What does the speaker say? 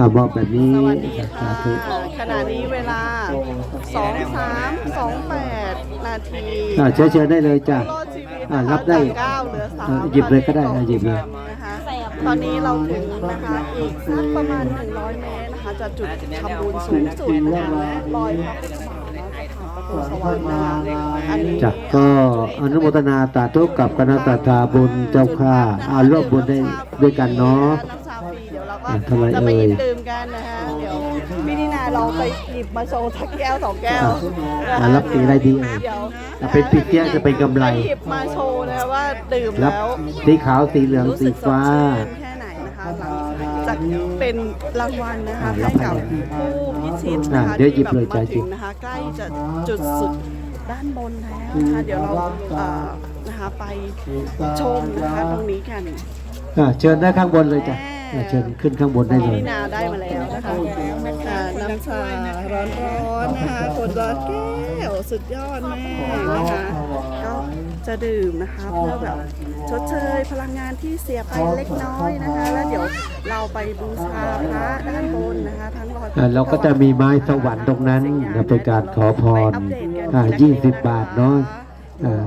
อ่ามอบแบบนี้สวัสดีสาค่ะธุ ขณะนี้เวลา 2 3 2 8 นาทีอ่าเชิญเชิญได้เลยจ้ะ รอดชีวิตอ่ารับได้จากเก้าเหลือสาเอ่อมหยิบเลยก็ได้อะหยิบเลย นะคะตอนนี้เราถึงนะคะอีกสักประมาณ 100 เมตรนะคะจะจุดทำบุญสูงสุดนะคะลอยพระพุทธบาทและประตูสวรรค์นะคะอันนี้ จ้ะก็อนุโมทนาสาธุกับคณะสัตยาบุญเจ้าข้าอาร่วมบุญได้ด้วยกันเนาะน้ำชาฟรี เดี๋ยวเราก็อะทำไมจะไปเอ่ยหยิบดื่มกันนะคะเดี๋ยวพี่นินาเราไปหยิบมาโชว์สักแก้วสองแก้วอะรับสีอะไรดีเอ่ยเดี๋ยวอะเป็นปีเตี้ยจะเป็นกำไรปหยิบมาโชว์นะคะว่าดื่มรับแล้ว สีขาวสีเหลืองรู้สีสึกสดฟ้า ชื่นแค่ไหนนะคะหลังจากเป็นรางวัลนะคะอะรัให้บกับไปเลยผู้พิชิตอะนะคะเดี๋ยวหยิบที่เลยแบบจ้ะมาหยิถึบงนะคะใกล้จะจุดสุดด้านบนแล้วนะคะเดี๋ยวเราเอ่อนะคะไปชมนะคะตรงนี้กัน อะเชิญได้ข้างบนเลยจ้ะอะ เชิญขึ้นข้างบนได้เลพี่ยนินาได้มาแล้วนะคะอ่าน้ำชาร้อนๆนะคะคนละแก้วสุดยอดมากนะคะ ก็จะดื่มนะคะเพื่อแบบชดเชยพลังงานที่เสียไปเล็กน้อยนะคะ แล้วเดี๋ยวเราไปบูชาพระด้านบนนะคะทั้งรอยพอะเราก็จะมีไม้สวรรค์ตรงนั้นนะเป็นการขอพรอะ20 บาทเนาะอ่า